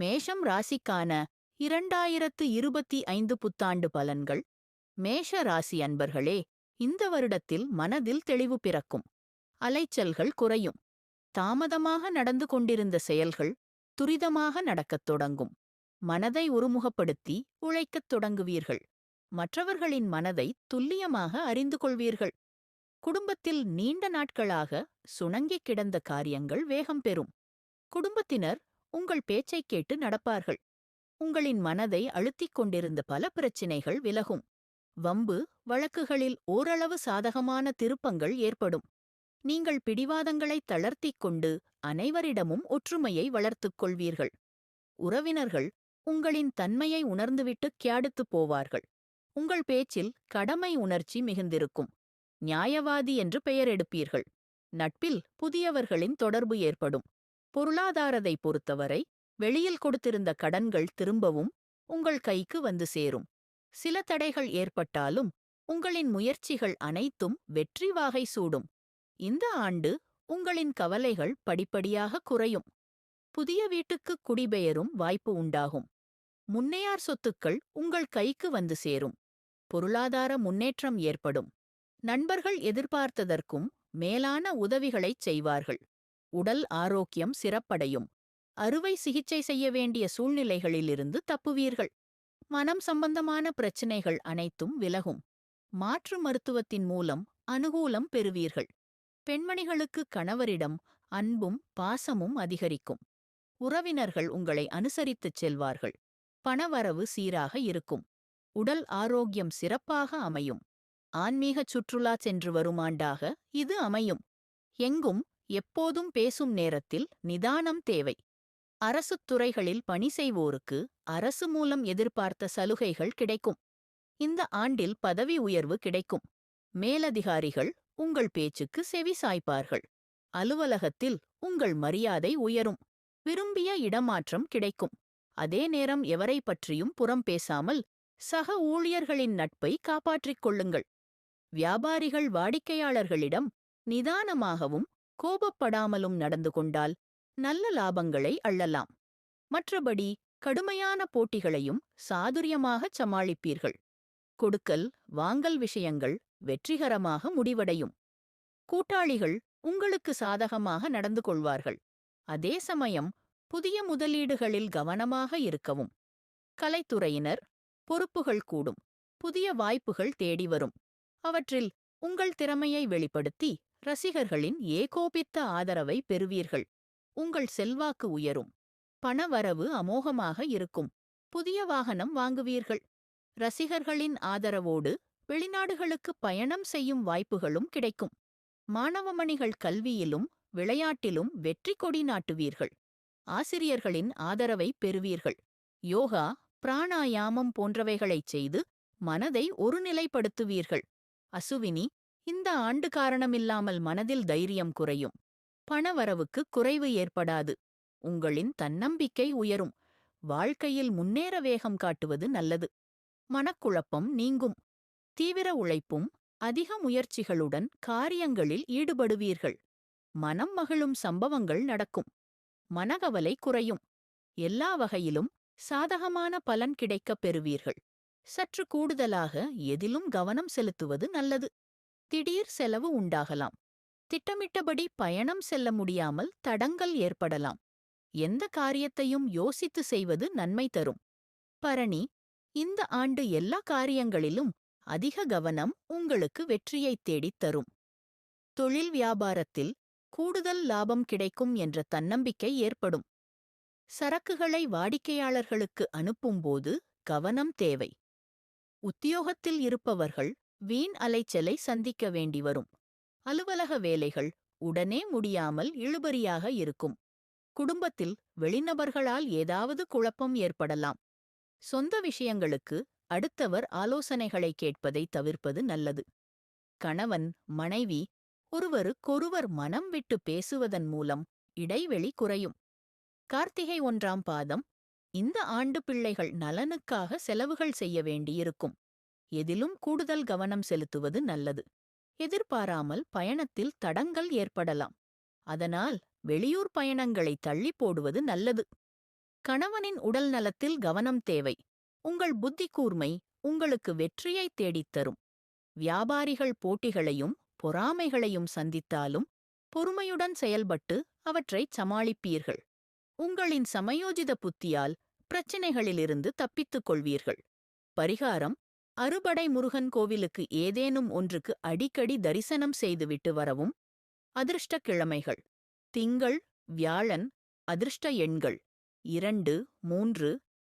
மேஷம் ராசிக்கான இரண்டாயிரத்து இருபத்தி ஐந்து புத்தாண்டு பலன்கள். மேஷ ராசி அன்பர்களே இந்த வருடத்தில் மனதில் தெளிவு பிறக்கும். அலைச்சல்கள் குறையும். தாமதமாக நடந்து கொண்டிருந்த செயல்கள் துரிதமாக நடக்கத் தொடங்கும். மனதை ஒருமுகப்படுத்தி உழைக்கத் தொடங்குவீர்கள். மற்றவர்களின் மனதை துல்லியமாக அறிந்து கொள்வீர்கள். குடும்பத்தில் நீண்ட நாட்களாக சுணங்கிக் கிடந்த காரியங்கள் வேகம் பெறும். குடும்பத்தினர் உங்கள் பேச்சைக் கேட்டு நடப்பார்கள். உங்களின் மனதை அழுத்திக் கொண்டிருந்த பல பிரச்சினைகள் விலகும். வம்பு வழக்குகளில் ஓரளவு சாதகமான திருப்பங்கள் ஏற்படும். நீங்கள் பிடிவாதங்களை தளர்த்திக் கொண்டு அனைவரிடமும் ஒற்றுமையை வளர்த்துக் கொள்வீர்கள். உறவினர்கள் உங்களின் தன்மையை உணர்ந்துவிட்டு கியாடுத்துப் போவார்கள். உங்கள் பேச்சில் கடமை உணர்ச்சி மிகுந்திருக்கும். நியாயவாதி என்று பெயர் எடுப்பீர்கள். நட்பில் புதியவர்களின் தொடர்பு ஏற்படும். பொருளாதாரத்தை பொறுத்தவரை வெளியில் கொடுத்திருந்த கடன்கள் திரும்பவும் உங்கள் கைக்கு வந்து சேரும். சில தடைகள் ஏற்பட்டாலும் உங்களின் முயற்சிகள் அனைத்தும் வெற்றி வாகை சூடும். இந்த ஆண்டு உங்களின் கவலைகள் படிப்படியாக குறையும். புதிய வீட்டுக்கு குடிபெயரும் வாய்ப்பு உண்டாகும். முன்னையார் சொத்துக்கள் உங்கள் கைக்கு வந்து சேரும். பொருளாதார முன்னேற்றம் ஏற்படும். நண்பர்கள் எதிர்பார்த்ததற்கும் மேலான உதவிகளைச் செய்வார்கள். உடல் ஆரோக்கியம் சிறப்படையும். அறுவை சிகிச்சை செய்ய வேண்டிய சூழ்நிலைகளிலிருந்து தப்புவீர்கள். மனம் சம்பந்தமான பிரச்சினைகள் அனைத்தும் விலகும். மாற்று மருத்துவத்தின் மூலம் அனுகூலம் பெறுவீர்கள். பெண்மணிகளுக்கு கணவரிடம் அன்பும் பாசமும் அதிகரிக்கும். உறவினர்கள் உங்களை அனுசரித்துச் செல்வார்கள். பணவரவு சீராக இருக்கும். உடல் ஆரோக்கியம் சிறப்பாக அமையும். ஆன்மீகச் சுற்றுலா சென்று வருமாண்டாக இது அமையும். எங்கும் எப்போதும் பேசும் நேரத்தில் நிதானம் தேவை. அரசுத் துறைகளில் பணி செய்வோருக்கு அரசு மூலம் எதிர்பார்த்த சலுகைகள் கிடைக்கும். இந்த ஆண்டில் பதவி உயர்வு கிடைக்கும். மேலதிகாரிகள் உங்கள் பேச்சுக்கு செவி சாய்ப்பார்கள். அலுவலகத்தில் உங்கள் மரியாதை உயரும். விரும்பிய இடமாற்றம் கிடைக்கும். அதே நேரம் எவரை பற்றியும் புறம் பேசாமல் சக ஊழியர்களின் நட்பை காப்பாற்றிக் கொள்ளுங்கள். வியாபாரிகள் வாடிக்கையாளர்களிடம் நிதானமாகவும் கோபப்படாமலும் நடந்து கொண்டால் நல்ல லாபங்களை அள்ளலாம். மற்றபடி கடுமையான போட்டிகளையும் சாதுரியமாகச் சமாளிப்பீர்கள். கொடுக்கல் வாங்கல் விஷயங்கள் வெற்றிகரமாக முடிவடையும். கூட்டாளிகள் உங்களுக்கு சாதகமாக நடந்து கொள்வார்கள். அதே சமயம் புதிய முதலீடுகளில் கவனமாக இருக்கவும். கலைத்துறையினர் பொறுப்புகள் கூடும். புதிய வாய்ப்புகள் தேடி வரும். அவற்றில் உங்கள் திறமையை வெளிப்படுத்தி ரசிகர்களின் ஏகோபித்த ஆதரவை பெறுவீர்கள். உங்கள் செல்வாக்கு உயரும். பணவரவு அமோகமாக இருக்கும். புதிய வாகனம் வாங்குவீர்கள். ரசிகர்களின் ஆதரவோடு வெளிநாடுகளுக்கு பயணம் செய்யும் வாய்ப்புகளும் கிடைக்கும். மாணவமணிகள் கல்வியிலும் விளையாட்டிலும் வெற்றி கொடி நாட்டுவீர்கள். ஆசிரியர்களின் ஆதரவை பெறுவீர்கள். யோகா பிராணாயாமம் போன்றவைகளைச் செய்து மனதை ஒருநிலைப்படுத்துவீர்கள். அசுவினி இந்த ஆண்டு காரணமில்லாமல் மனதில் தைரியம் குறையும். பணவரவுக்கு குறைவு ஏற்படாது. உங்களின் தன்னம்பிக்கை உயரும். வாழ்க்கையில் முன்னேற வேகம் காட்டுவது நல்லது. மனக்குழப்பம் நீங்கும். தீவிர உழைப்பும் அதிக முயற்சிகளுடன் காரியங்களில் ஈடுபடுவீர்கள். மனம் மகிழும் சம்பவங்கள் நடக்கும். மனகவலை குறையும். எல்லா வகையிலும் சாதகமான பலன் கிடைக்கப் பெறுவீர்கள். சற்று கூடுதலாக எதிலும் கவனம் செலுத்துவது நல்லது. திடீர் செலவு உண்டாகலாம். திட்டமிட்டபடி பயணம் செல்ல முடியாமல் தடங்கல் ஏற்படலாம். எந்த காரியத்தையும் யோசித்து செய்வது நன்மை தரும். பரணி இந்த ஆண்டு எல்லா காரியங்களிலும் அதிக கவனம் உங்களுக்கு வெற்றியைத் தேடித் தரும். தொழில் வியாபாரத்தில் கூடுதல் லாபம் கிடைக்கும் என்ற தன்னம்பிக்கை ஏற்படும். சரக்குகளை வாடிக்கையாளர்களுக்கு அனுப்பும்போது கவனம் தேவை. உத்தியோகத்தில் இருப்பவர்கள் வீண் அலைச்சலை சந்திக்க வேண்டி வரும். அலுவலக வேலைகள் உடனே முடியாமல் இழுபறியாக இருக்கும். குடும்பத்தில் வெளிநபர்களால் ஏதாவது குழப்பம் ஏற்படலாம். சொந்த விஷயங்களுக்கு அடுத்தவர் ஆலோசனைகளை கேட்பதை தவிர்ப்பது நல்லது. கணவன் மனைவி ஒருவருக்கொருவர் மனம் விட்டு பேசுவதன் மூலம் இடைவெளி குறையும். கார்த்திகை ஒன்றாம் பாதம் இந்த ஆண்டு பிள்ளைகள் நலனுக்காக செலவுகள் செய்ய வேண்டியிருக்கும். எதிலும் கூடுதல் கவனம் செலுத்துவது நல்லது. எதிர்பாராமல் பயணத்தில் தடங்கல் ஏற்படலாம். அதனால் வெளியூர் பயணங்களை தள்ளி போடுவது நல்லது. கணவனின் உடல் நலத்தில் கவனம் தேவை. உங்கள் புத்தி கூர்மை உங்களுக்கு வெற்றியை தேடித் தரும். வியாபாரிகள் போட்டிகளையும் பொறாமைகளையும் சந்தித்தாலும் பொறுமையுடன் செயல்பட்டு அவற்றைச் சமாளிப்பீர்கள். உங்களின் சமயோஜித புத்தியால் பிரச்சினைகளிலிருந்து தப்பித்துக் கொள்வீர்கள். பரிகாரம் அறுபடை முருகன் கோவிலுக்கு ஏதேனும் ஒன்றுக்கு அடிக்கடி தரிசனம் செய்துவிட்டு வரவும் அதிர்ஷ்ட கிழமைகள் திங்கள் வியாழன் அதிர்ஷ்ட எண்கள். இரண்டு மூன்று